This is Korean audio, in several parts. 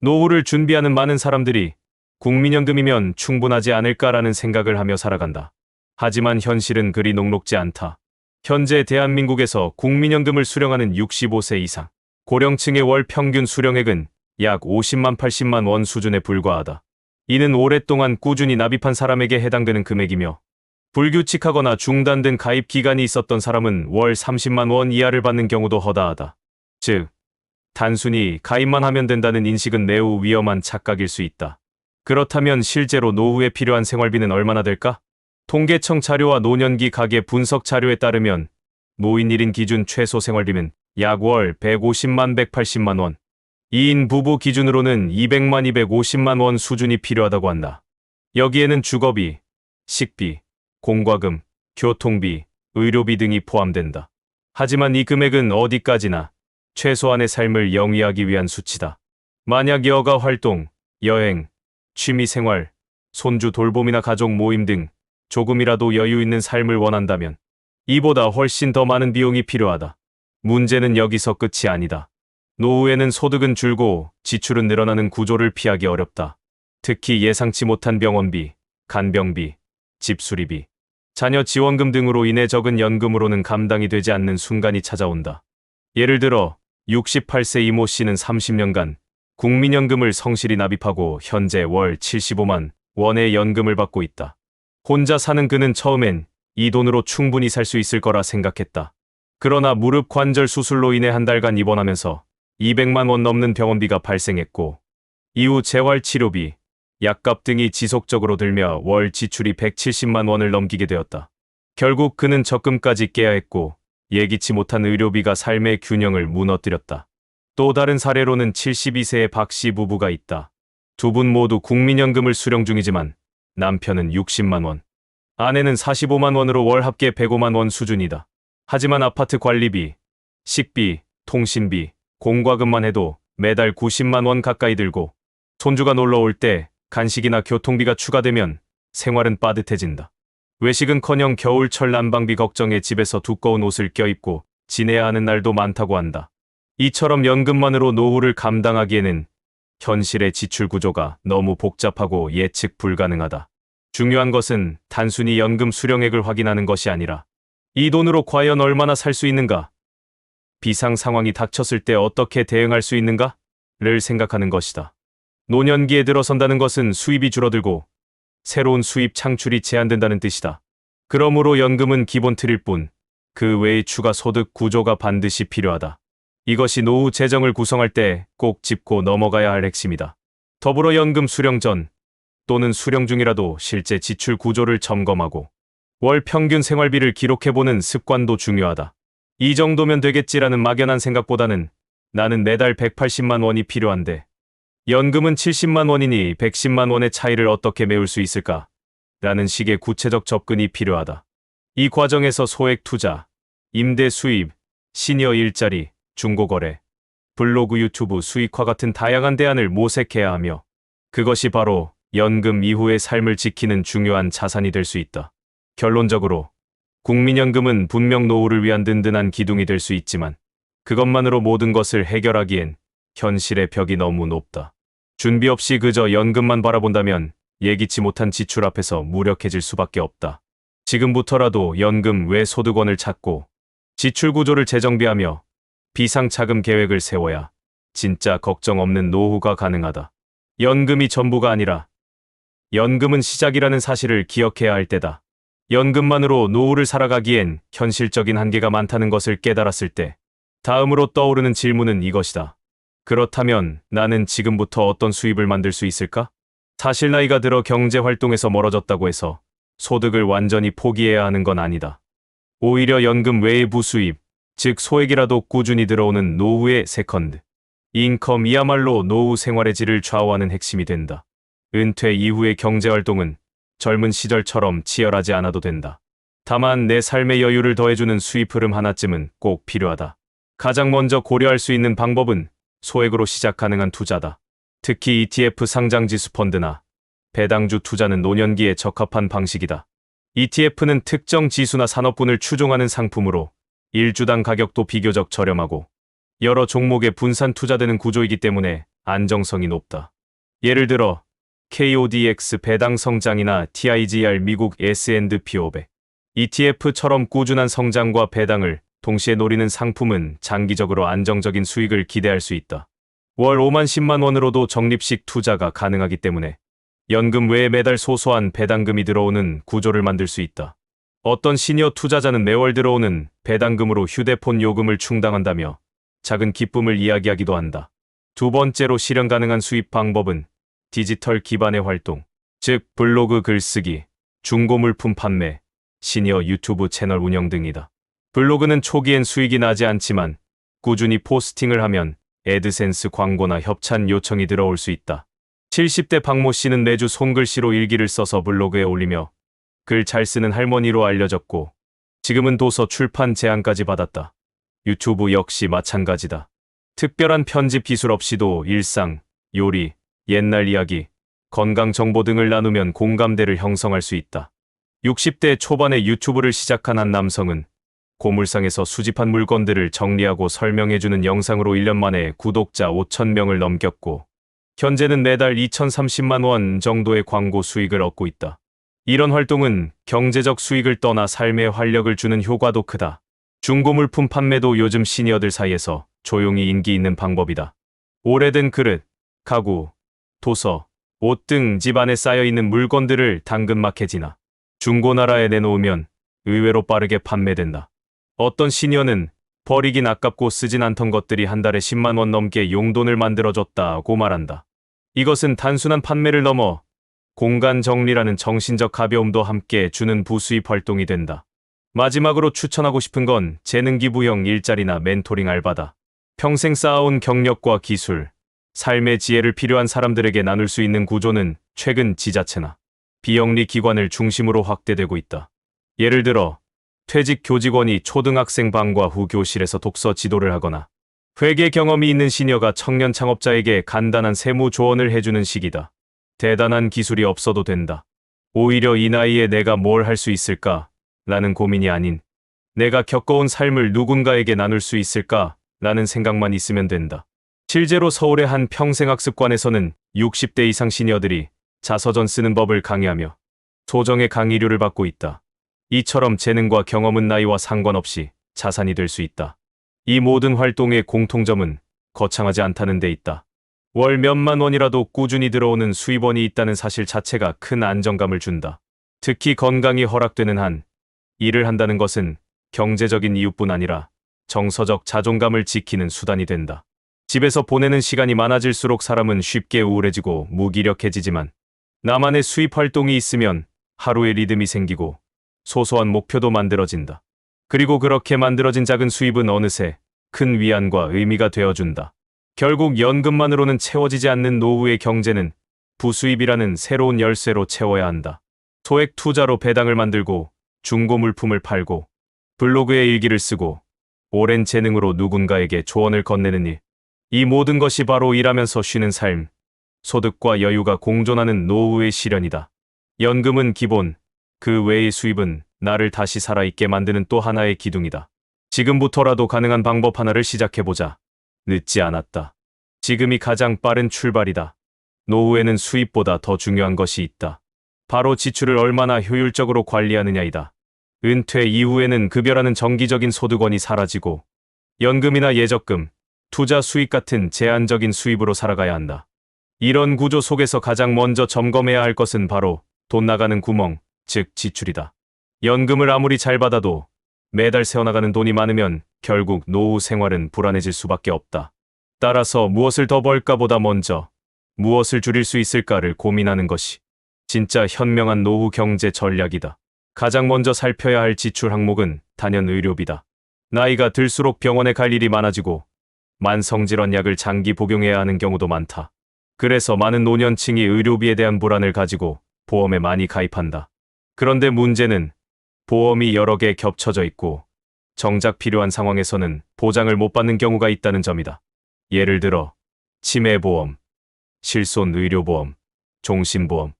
노후를 준비하는 많은 사람들이 국민연금이면 충분하지 않을까라는 생각을 하며 살아간다. 하지만 현실은 그리 녹록지 않다. 현재 대한민국에서 국민연금을 수령하는 65세 이상 고령층의 월 평균 수령액은 약 50만 80만 원 수준에 불과하다. 이는 오랫동안 꾸준히 납입한 사람에게 해당되는 금액이며 불규칙하거나 중단된 가입 기간이 있었던 사람은 월 30만 원 이하를 받는 경우도 허다하다. 즉, 단순히 가입만 하면 된다는 인식은 매우 위험한 착각일 수 있다. 그렇다면 실제로 노후에 필요한 생활비는 얼마나 될까? 통계청 자료와 노년기 가계 분석 자료에 따르면 노인 1인 기준 최소 생활비는 약 월 150만 180만 원, 2인 부부 기준으로는 200만 250만 원 수준이 필요하다고 한다. 여기에는 주거비, 식비, 공과금, 교통비, 의료비 등이 포함된다. 하지만 이 금액은 어디까지나 최소한의 삶을 영위하기 위한 수치다. 만약 여가 활동, 여행, 취미 생활, 손주 돌봄이나 가족 모임 등 조금이라도 여유 있는 삶을 원한다면 이보다 훨씬 더 많은 비용이 필요하다. 문제는 여기서 끝이 아니다. 노후에는 소득은 줄고 지출은 늘어나는 구조를 피하기 어렵다. 특히 예상치 못한 병원비, 간병비, 집수리비, 자녀 지원금 등으로 인해 적은 연금으로는 감당이 되지 않는 순간이 찾아온다. 예를 들어 68세 이모 씨는 30년간 국민연금을 성실히 납입하고 현재 월 75만 원의 연금을 받고 있다. 혼자 사는 그는 처음엔 이 돈으로 충분히 살 수 있을 거라 생각했다. 그러나 무릎 관절 수술로 인해 한 달간 입원하면서 200만 원 넘는 병원비가 발생했고 이후 재활치료비, 약값 등이 지속적으로 들며 월 지출이 170만 원을 넘기게 되었다. 결국 그는 적금까지 깨야 했고 예기치 못한 의료비가 삶의 균형을 무너뜨렸다. 또 다른 사례로는 72세의 박 씨 부부가 있다. 두 분 모두 국민연금을 수령 중이지만 남편은 60만 원, 아내는 45만 원으로 월 합계 105만 원 수준이다. 하지만 아파트 관리비, 식비, 통신비, 공과금만 해도 매달 90만 원 가까이 들고 손주가 놀러 올 때 간식이나 교통비가 추가되면 생활은 빠듯해진다. 외식은커녕 겨울철 난방비 걱정에 집에서 두꺼운 옷을 껴입고 지내야 하는 날도 많다고 한다. 이처럼 연금만으로 노후를 감당하기에는 현실의 지출 구조가 너무 복잡하고 예측 불가능하다. 중요한 것은 단순히 연금 수령액을 확인하는 것이 아니라 이 돈으로 과연 얼마나 살 수 있는가? 비상 상황이 닥쳤을 때 어떻게 대응할 수 있는가? 를 생각하는 것이다. 노년기에 들어선다는 것은 수입이 줄어들고 새로운 수입 창출이 제한된다는 뜻이다. 그러므로 연금은 기본 틀일 뿐, 그 외의 추가 소득 구조가 반드시 필요하다. 이것이 노후 재정을 구성할 때 꼭 짚고 넘어가야 할 핵심이다. 더불어 연금 수령 전 또는 수령 중이라도 실제 지출 구조를 점검하고 월 평균 생활비를 기록해보는 습관도 중요하다. 이 정도면 되겠지라는 막연한 생각보다는 나는 매달 180만 원이 필요한데 연금은 70만 원이니 110만 원의 차이를 어떻게 메울 수 있을까? 라는 식의 구체적 접근이 필요하다. 이 과정에서 소액 투자, 임대 수입, 시니어 일자리, 중고거래, 블로그 유튜브 수익화 같은 다양한 대안을 모색해야 하며 그것이 바로 연금 이후의 삶을 지키는 중요한 자산이 될 수 있다. 결론적으로 국민연금은 분명 노후를 위한 든든한 기둥이 될 수 있지만 그것만으로 모든 것을 해결하기엔 현실의 벽이 너무 높다. 준비 없이 그저 연금만 바라본다면 예기치 못한 지출 앞에서 무력해질 수밖에 없다. 지금부터라도 연금 외 소득원을 찾고 지출 구조를 재정비하며 비상차금 계획을 세워야 진짜 걱정 없는 노후가 가능하다. 연금이 전부가 아니라 연금은 시작이라는 사실을 기억해야 할 때다. 연금만으로 노후를 살아가기엔 현실적인 한계가 많다는 것을 깨달았을 때 다음으로 떠오르는 질문은 이것이다. 그렇다면 나는 지금부터 어떤 수입을 만들 수 있을까? 사실 나이가 들어 경제 활동에서 멀어졌다고 해서 소득을 완전히 포기해야 하는 건 아니다. 오히려 연금 외의 부수입, 즉 소액이라도 꾸준히 들어오는 노후의 세컨드. 인컴 이야말로 노후 생활의 질을 좌우하는 핵심이 된다. 은퇴 이후의 경제 활동은 젊은 시절처럼 치열하지 않아도 된다. 다만 내 삶의 여유를 더해주는 수입 흐름 하나쯤은 꼭 필요하다. 가장 먼저 고려할 수 있는 방법은 소액으로 시작 가능한 투자다. 특히 ETF 상장지수 펀드나 배당주 투자는 노년기에 적합한 방식이다. ETF는 특정 지수나 산업군을 추종하는 상품으로 일주당 가격도 비교적 저렴하고 여러 종목에 분산 투자되는 구조이기 때문에 안정성이 높다. 예를 들어 KODX 배당 성장이나 TIGR 미국 S&P 500, ETF처럼 꾸준한 성장과 배당을 동시에 노리는 상품은 장기적으로 안정적인 수익을 기대할 수 있다. 월 5만 10만 원으로도 적립식 투자가 가능하기 때문에 연금 외에 매달 소소한 배당금이 들어오는 구조를 만들 수 있다. 어떤 시니어 투자자는 매월 들어오는 배당금으로 휴대폰 요금을 충당한다며 작은 기쁨을 이야기하기도 한다. 두 번째로 실현 가능한 수입 방법은 디지털 기반의 활동, 즉 블로그 글쓰기, 중고 물품 판매, 시니어 유튜브 채널 운영 등이다. 블로그는 초기엔 수익이 나지 않지만 꾸준히 포스팅을 하면 애드센스 광고나 협찬 요청이 들어올 수 있다. 70대 박모 씨는 매주 손글씨로 일기를 써서 블로그에 올리며 글 잘 쓰는 할머니로 알려졌고 지금은 도서 출판 제안까지 받았다. 유튜브 역시 마찬가지다. 특별한 편집 기술 없이도 일상, 요리, 옛날 이야기, 건강 정보 등을 나누면 공감대를 형성할 수 있다. 60대 초반에 유튜브를 시작한 한 남성은 고물상에서 수집한 물건들을 정리하고 설명해주는 영상으로 1년 만에 구독자 5천명을 넘겼고 현재는 매달 2,030만 원 정도의 광고 수익을 얻고 있다. 이런 활동은 경제적 수익을 떠나 삶에 활력을 주는 효과도 크다. 중고 물품 판매도 요즘 시니어들 사이에서 조용히 인기 있는 방법이다. 오래된 그릇, 가구, 도서, 옷 등 집안에 쌓여있는 물건들을 당근마켓이나 중고나라에 내놓으면 의외로 빠르게 판매된다. 어떤 시니어는 버리긴 아깝고 쓰진 않던 것들이 한 달에 10만 원 넘게 용돈을 만들어줬다고 말한다. 이것은 단순한 판매를 넘어 공간 정리라는 정신적 가벼움도 함께 주는 부수입 활동이 된다. 마지막으로 추천하고 싶은 건 재능 기부형 일자리나 멘토링 알바다. 평생 쌓아온 경력과 기술, 삶의 지혜를 필요한 사람들에게 나눌 수 있는 구조는 최근 지자체나 비영리 기관을 중심으로 확대되고 있다. 예를 들어 퇴직 교직원이 초등학생 방과 후 교실에서 독서 지도를 하거나 회계 경험이 있는 시니어가 청년 창업자에게 간단한 세무 조언을 해주는 시기다. 대단한 기술이 없어도 된다. 오히려 이 나이에 내가 뭘 할 수 있을까? 라는 고민이 아닌 내가 겪어온 삶을 누군가에게 나눌 수 있을까? 라는 생각만 있으면 된다. 실제로 서울의 한 평생학습관에서는 60대 이상 시니어들이 자서전 쓰는 법을 강의하며 소정의 강의료를 받고 있다. 이처럼 재능과 경험은 나이와 상관없이 자산이 될 수 있다. 이 모든 활동의 공통점은 거창하지 않다는 데 있다. 월 몇만 원이라도 꾸준히 들어오는 수입원이 있다는 사실 자체가 큰 안정감을 준다. 특히 건강이 허락되는 한 일을 한다는 것은 경제적인 이유뿐 아니라 정서적 자존감을 지키는 수단이 된다. 집에서 보내는 시간이 많아질수록 사람은 쉽게 우울해지고 무기력해지지만 나만의 수입 활동이 있으면 하루의 리듬이 생기고 소소한 목표도 만들어진다. 그리고 그렇게 만들어진 작은 수입은 어느새 큰 위안과 의미가 되어준다. 결국 연금만으로는 채워지지 않는 노후의 경제는 부수입이라는 새로운 열쇠로 채워야 한다. 소액 투자로 배당을 만들고 중고 물품을 팔고 블로그에 일기를 쓰고 오랜 재능으로 누군가에게 조언을 건네는 일. 이 모든 것이 바로 일하면서 쉬는 삶, 소득과 여유가 공존하는 노후의 실현이다. 연금은 기본, 그 외의 수입은 나를 다시 살아있게 만드는 또 하나의 기둥이다. 지금부터라도 가능한 방법 하나를 시작해보자. 늦지 않았다. 지금이 가장 빠른 출발이다. 노후에는 수입보다 더 중요한 것이 있다. 바로 지출을 얼마나 효율적으로 관리하느냐이다. 은퇴 이후에는 급여라는 정기적인 소득원이 사라지고 연금이나 예적금, 투자 수익 같은 제한적인 수입으로 살아가야 한다. 이런 구조 속에서 가장 먼저 점검해야 할 것은 바로 돈 나가는 구멍, 즉 지출이다. 연금을 아무리 잘 받아도 매달 세어나가는 돈이 많으면 결국 노후 생활은 불안해질 수밖에 없다. 따라서 무엇을 더 벌까 보다 먼저 무엇을 줄일 수 있을까를 고민하는 것이 진짜 현명한 노후 경제 전략이다. 가장 먼저 살펴야 할 지출 항목은 단연 의료비다. 나이가 들수록 병원에 갈 일이 많아지고 만성질환 약을 장기 복용해야 하는 경우도 많다. 그래서 많은 노년층이 의료비에 대한 불안을 가지고 보험에 많이 가입한다. 그런데 문제는 보험이 여러 개 겹쳐져 있고 정작 필요한 상황에서는 보장을 못 받는 경우가 있다는 점이다. 예를 들어 치매보험, 실손 의료보험, 종신보험,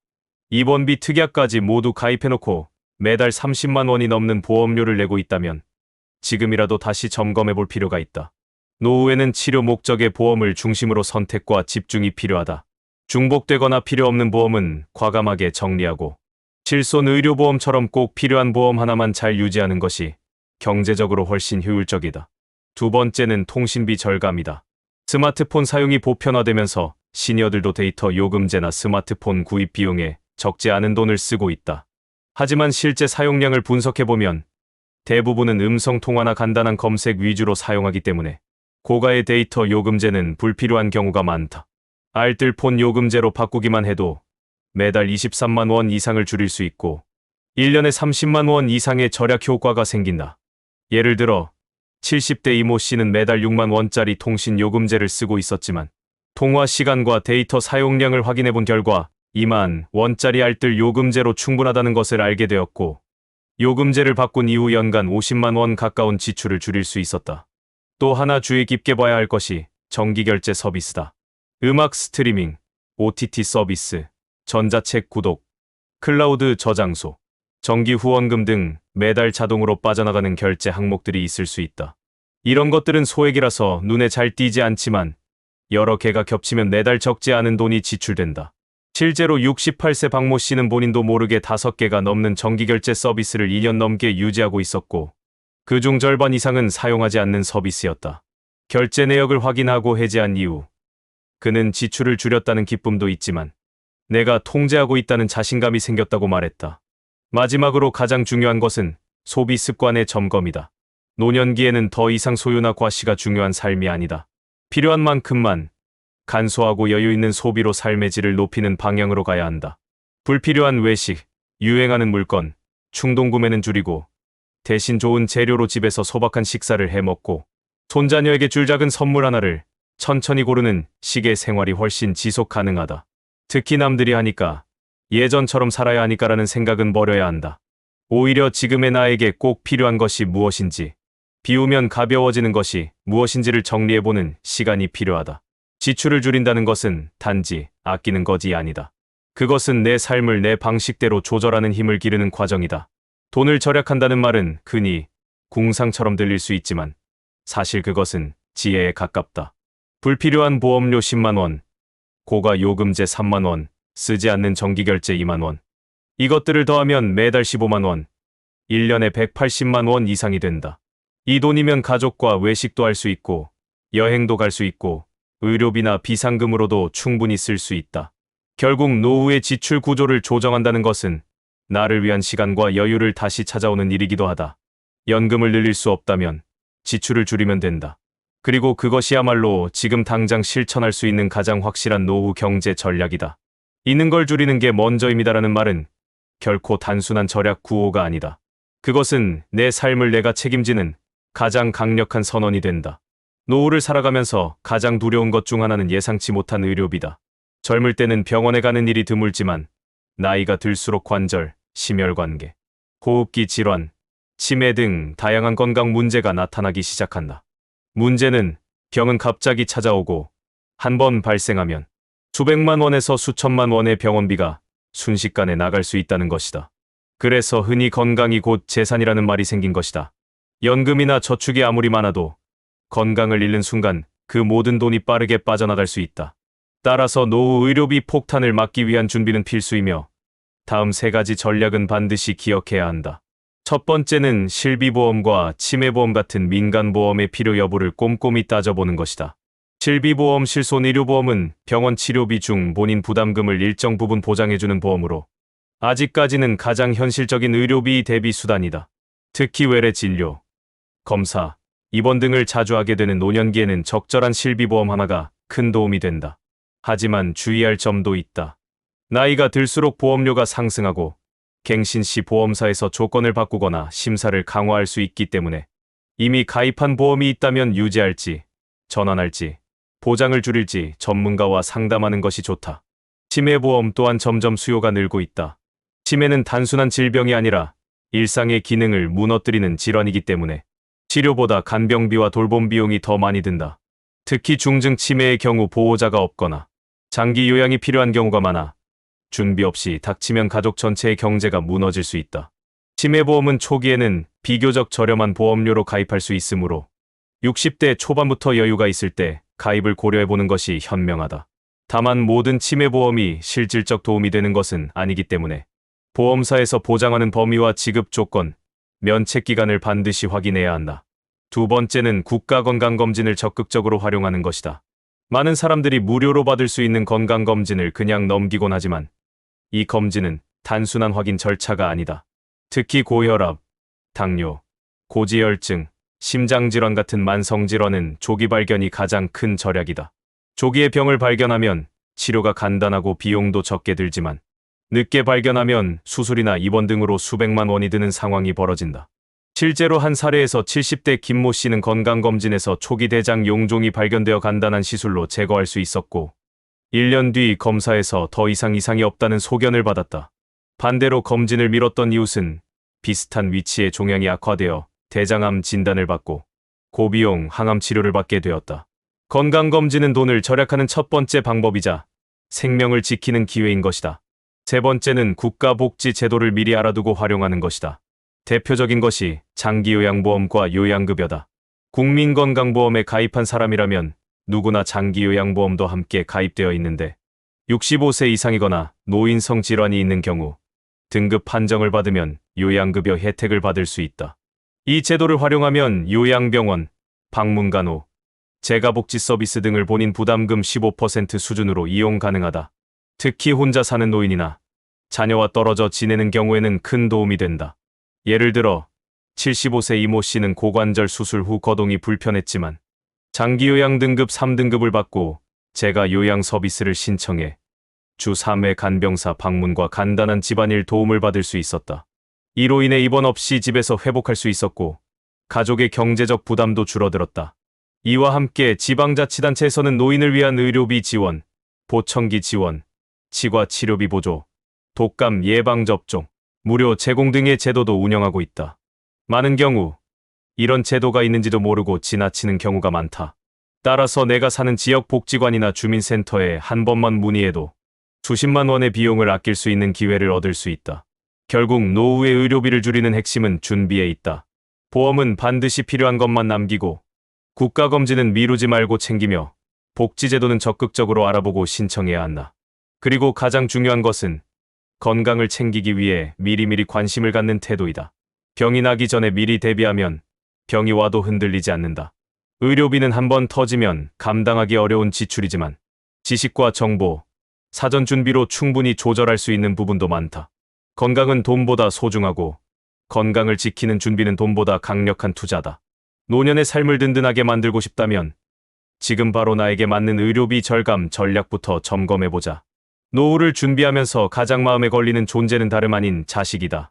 입원비 특약까지 모두 가입해놓고 매달 30만 원이 넘는 보험료를 내고 있다면 지금이라도 다시 점검해 볼 필요가 있다. 노후에는 치료 목적의 보험을 중심으로 선택과 집중이 필요하다. 중복되거나 필요 없는 보험은 과감하게 정리하고 실손 의료보험처럼 꼭 필요한 보험 하나만 잘 유지하는 것이 경제적으로 훨씬 효율적이다. 두 번째는 통신비 절감이다. 스마트폰 사용이 보편화되면서 시니어들도 데이터 요금제나 스마트폰 구입 비용에 적지 않은 돈을 쓰고 있다. 하지만 실제 사용량을 분석해보면 대부분은 음성 통화나 간단한 검색 위주로 사용하기 때문에 고가의 데이터 요금제는 불필요한 경우가 많다. 알뜰폰 요금제로 바꾸기만 해도 매달 23만 원 이상을 줄일 수 있고 1년에 30만 원 이상의 절약 효과가 생긴다. 예를 들어 70대 이모 씨는 매달 6만 원짜리 통신 요금제를 쓰고 있었지만 통화 시간과 데이터 사용량을 확인해 본 결과 2만 원짜리 알뜰 요금제로 충분하다는 것을 알게 되었고 요금제를 바꾼 이후 연간 50만 원 가까운 지출을 줄일 수 있었다. 또 하나 주의 깊게 봐야 할 것이 정기결제 서비스다. 음악 스트리밍, OTT 서비스, 전자책 구독, 클라우드 저장소, 정기 후원금 등 매달 자동으로 빠져나가는 결제 항목들이 있을 수 있다. 이런 것들은 소액이라서 눈에 잘 띄지 않지만 여러 개가 겹치면 매달 적지 않은 돈이 지출된다. 실제로 68세 박모 씨는 본인도 모르게 5개가 넘는 정기결제 서비스를 2년 넘게 유지하고 있었고 그중 절반 이상은 사용하지 않는 서비스였다. 결제 내역을 확인하고 해지한 이후 그는 지출을 줄였다는 기쁨도 있지만 내가 통제하고 있다는 자신감이 생겼다고 말했다. 마지막으로 가장 중요한 것은 소비 습관의 점검이다. 노년기에는 더 이상 소유나 과시가 중요한 삶이 아니다. 필요한 만큼만 간소하고 여유 있는 소비로 삶의 질을 높이는 방향으로 가야 한다. 불필요한 외식, 유행하는 물건, 충동 구매는 줄이고 대신 좋은 재료로 집에서 소박한 식사를 해 먹고 손자녀에게 줄 작은 선물 하나를 천천히 고르는 식의 생활이 훨씬 지속 가능하다. 특히 남들이 하니까 예전처럼 살아야 하니까라는 생각은 버려야 한다. 오히려 지금의 나에게 꼭 필요한 것이 무엇인지, 비우면 가벼워지는 것이 무엇인지를 정리해보는 시간이 필요하다. 지출을 줄인다는 것은 단지 아끼는 것이 아니다. 그것은 내 삶을 내 방식대로 조절하는 힘을 기르는 과정이다. 돈을 절약한다는 말은 흔히 궁상처럼 들릴 수 있지만 사실 그것은 지혜에 가깝다. 불필요한 보험료 10만 원, 고가 요금제 3만원, 쓰지 않는 정기결제 2만원. 이것들을 더하면 매달 15만원, 1년에 180만원 이상이 된다. 이 돈이면 가족과 외식도 할 수 있고, 여행도 갈 수 있고, 의료비나 비상금으로도 충분히 쓸 수 있다. 결국 노후의 지출 구조를 조정한다는 것은 나를 위한 시간과 여유를 다시 찾아오는 일이기도 하다. 연금을 늘릴 수 없다면 지출을 줄이면 된다. 그리고 그것이야말로 지금 당장 실천할 수 있는 가장 확실한 노후 경제 전략이다. 있는 걸 줄이는 게 먼저입니다라는 말은 결코 단순한 절약 구호가 아니다. 그것은 내 삶을 내가 책임지는 가장 강력한 선언이 된다. 노후를 살아가면서 가장 두려운 것 중 하나는 예상치 못한 의료비다. 젊을 때는 병원에 가는 일이 드물지만 나이가 들수록 관절, 심혈관계, 호흡기 질환, 치매 등 다양한 건강 문제가 나타나기 시작한다. 문제는 병은 갑자기 찾아오고 한 번 발생하면 수백만 원에서 수천만 원의 병원비가 순식간에 나갈 수 있다는 것이다. 그래서 흔히 건강이 곧 재산이라는 말이 생긴 것이다. 연금이나 저축이 아무리 많아도 건강을 잃는 순간 그 모든 돈이 빠르게 빠져나갈 수 있다. 따라서 노후 의료비 폭탄을 막기 위한 준비는 필수이며 다음 세 가지 전략은 반드시 기억해야 한다. 첫 번째는 실비보험과 치매보험 같은 민간보험의 필요 여부를 꼼꼼히 따져보는 것이다. 실비보험, 실손 의료보험은 병원 치료비 중 본인 부담금을 일정 부분 보장해주는 보험으로 아직까지는 가장 현실적인 의료비 대비 수단이다. 특히 외래 진료, 검사, 입원 등을 자주 하게 되는 노년기에는 적절한 실비보험 하나가 큰 도움이 된다. 하지만 주의할 점도 있다. 나이가 들수록 보험료가 상승하고 갱신 시 보험사에서 조건을 바꾸거나 심사를 강화할 수 있기 때문에 이미 가입한 보험이 있다면 유지할지, 전환할지, 보장을 줄일지 전문가와 상담하는 것이 좋다. 치매보험 또한 점점 수요가 늘고 있다. 치매는 단순한 질병이 아니라 일상의 기능을 무너뜨리는 질환이기 때문에 치료보다 간병비와 돌봄 비용이 더 많이 든다. 특히 중증 치매의 경우 보호자가 없거나 장기 요양이 필요한 경우가 많아 준비 없이 닥치면 가족 전체의 경제가 무너질 수 있다. 치매보험은 초기에는 비교적 저렴한 보험료로 가입할 수 있으므로 60대 초반부터 여유가 있을 때 가입을 고려해보는 것이 현명하다. 다만 모든 치매보험이 실질적 도움이 되는 것은 아니기 때문에 보험사에서 보장하는 범위와 지급 조건, 면책 기간을 반드시 확인해야 한다. 두 번째는 국가건강검진을 적극적으로 활용하는 것이다. 많은 사람들이 무료로 받을 수 있는 건강검진을 그냥 넘기곤 하지만 이 검진은 단순한 확인 절차가 아니다. 특히 고혈압, 당뇨, 고지혈증, 심장질환 같은 만성질환은 조기 발견이 가장 큰 절약이다. 조기에 병을 발견하면 치료가 간단하고 비용도 적게 들지만 늦게 발견하면 수술이나 입원 등으로 수백만 원이 드는 상황이 벌어진다. 실제로 한 사례에서 70대 김모 씨는 건강검진에서 초기 대장 용종이 발견되어 간단한 시술로 제거할 수 있었고 1년 뒤 검사에서 더 이상 이상이 없다는 소견을 받았다. 반대로 검진을 미뤘던 이웃은 비슷한 위치의 종양이 악화되어 대장암 진단을 받고 고비용 항암 치료를 받게 되었다. 건강검진은 돈을 절약하는 첫 번째 방법이자 생명을 지키는 기회인 것이다. 세 번째는 국가복지 제도를 미리 알아두고 활용하는 것이다. 대표적인 것이 장기요양보험과 요양급여다. 국민건강보험에 가입한 사람이라면 누구나 장기요양보험도 함께 가입되어 있는데 65세 이상이거나 노인성 질환이 있는 경우 등급 판정을 받으면 요양급여 혜택을 받을 수 있다. 이 제도를 활용하면 요양병원, 방문간호, 재가복지 서비스 등을 본인 부담금 15% 수준으로 이용 가능하다. 특히 혼자 사는 노인이나 자녀와 떨어져 지내는 경우에는 큰 도움이 된다. 예를 들어 75세 이모 씨는 고관절 수술 후 거동이 불편했지만 장기요양 등급 3등급을 받고 제가 요양 서비스를 신청해 주 3회 간병사 방문과 간단한 집안일 도움을 받을 수 있었다. 이로 인해 입원 없이 집에서 회복할 수 있었고 가족의 경제적 부담도 줄어들었다. 이와 함께 지방자치단체에서는 노인을 위한 의료비 지원, 보청기 지원, 치과 치료비 보조, 독감 예방접종, 무료 제공 등의 제도도 운영하고 있다. 많은 경우 이런 제도가 있는지도 모르고 지나치는 경우가 많다. 따라서 내가 사는 지역 복지관이나 주민센터에 한 번만 문의해도 수십만 원의 비용을 아낄 수 있는 기회를 얻을 수 있다. 결국 노후의 의료비를 줄이는 핵심은 준비에 있다. 보험은 반드시 필요한 것만 남기고 국가검진은 미루지 말고 챙기며 복지제도는 적극적으로 알아보고 신청해야 한다. 그리고 가장 중요한 것은 건강을 챙기기 위해 미리미리 관심을 갖는 태도이다. 병이 나기 전에 미리 대비하면 병이 와도 흔들리지 않는다. 의료비는 한 번 터지면 감당하기 어려운 지출이지만 지식과 정보, 사전 준비로 충분히 조절할 수 있는 부분도 많다. 건강은 돈보다 소중하고 건강을 지키는 준비는 돈보다 강력한 투자다. 노년의 삶을 든든하게 만들고 싶다면 지금 바로 나에게 맞는 의료비 절감 전략부터 점검해보자. 노후를 준비하면서 가장 마음에 걸리는 존재는 다름 아닌 자식이다.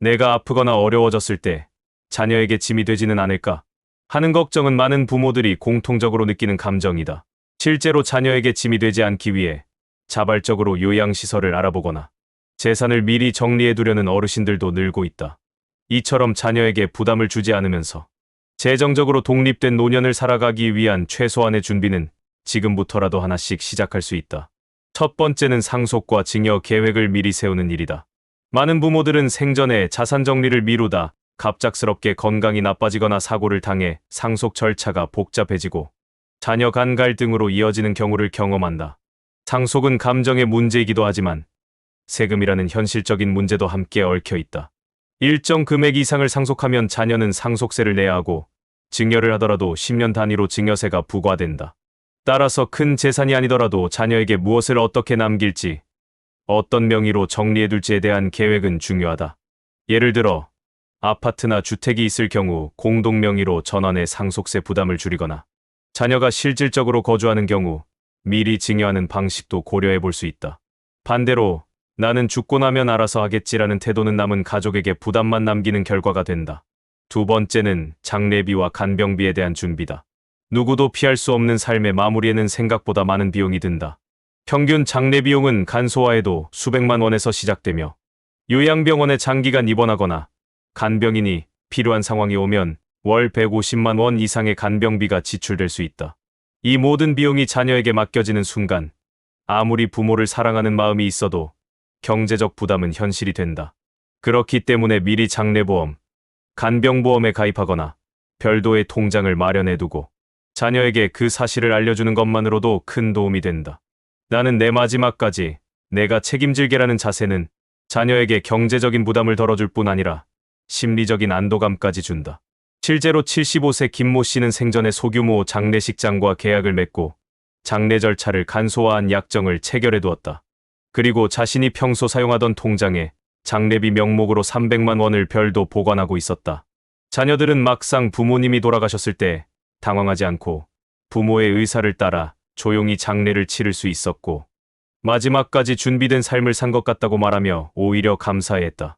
내가 아프거나 어려워졌을 때 자녀에게 짐이 되지는 않을까 하는 걱정은 많은 부모들이 공통적으로 느끼는 감정이다. 실제로 자녀에게 짐이 되지 않기 위해 자발적으로 요양시설을 알아보거나 재산을 미리 정리해두려는 어르신들도 늘고 있다. 이처럼 자녀에게 부담을 주지 않으면서 재정적으로 독립된 노년을 살아가기 위한 최소한의 준비는 지금부터라도 하나씩 시작할 수 있다. 첫 번째는 상속과 증여 계획을 미리 세우는 일이다. 많은 부모들은 생전에 자산 정리를 미루다 갑작스럽게 건강이 나빠지거나 사고를 당해 상속 절차가 복잡해지고 자녀 간 갈등으로 이어지는 경우를 경험한다. 상속은 감정의 문제이기도 하지만 세금이라는 현실적인 문제도 함께 얽혀 있다. 일정 금액 이상을 상속하면 자녀는 상속세를 내야 하고 증여를 하더라도 10년 단위로 증여세가 부과된다. 따라서 큰 재산이 아니더라도 자녀에게 무엇을 어떻게 남길지, 어떤 명의로 정리해둘지에 대한 계획은 중요하다. 예를 들어, 아파트나 주택이 있을 경우 공동 명의로 전원의 상속세 부담을 줄이거나, 자녀가 실질적으로 거주하는 경우 미리 증여하는 방식도 고려해 볼 수 있다. 반대로, 나는 죽고 나면 알아서 하겠지라는 태도는 남은 가족에게 부담만 남기는 결과가 된다. 두 번째는 장례비와 간병비에 대한 준비다. 누구도 피할 수 없는 삶의 마무리에는 생각보다 많은 비용이 든다. 평균 장례 비용은 간소화에도 수백만 원에서 시작되며 요양병원에 장기간 입원하거나 간병인이 필요한 상황이 오면 월 150만 원 이상의 간병비가 지출될 수 있다. 이 모든 비용이 자녀에게 맡겨지는 순간 아무리 부모를 사랑하는 마음이 있어도 경제적 부담은 현실이 된다. 그렇기 때문에 미리 장례보험, 간병보험에 가입하거나 별도의 통장을 마련해두고 자녀에게 그 사실을 알려주는 것만으로도 큰 도움이 된다. 나는 내 마지막까지 내가 책임질게라는 자세는 자녀에게 경제적인 부담을 덜어줄 뿐 아니라 심리적인 안도감까지 준다. 실제로 75세 김모 씨는 생전에 소규모 장례식장과 계약을 맺고 장례 절차를 간소화한 약정을 체결해 두었다. 그리고 자신이 평소 사용하던 통장에 장례비 명목으로 300만 원을 별도 보관하고 있었다. 자녀들은 막상 부모님이 돌아가셨을 때 당황하지 않고 부모의 의사를 따라 조용히 장례를 치를 수 있었고 마지막까지 준비된 삶을 산 것 같다고 말하며 오히려 감사해했다.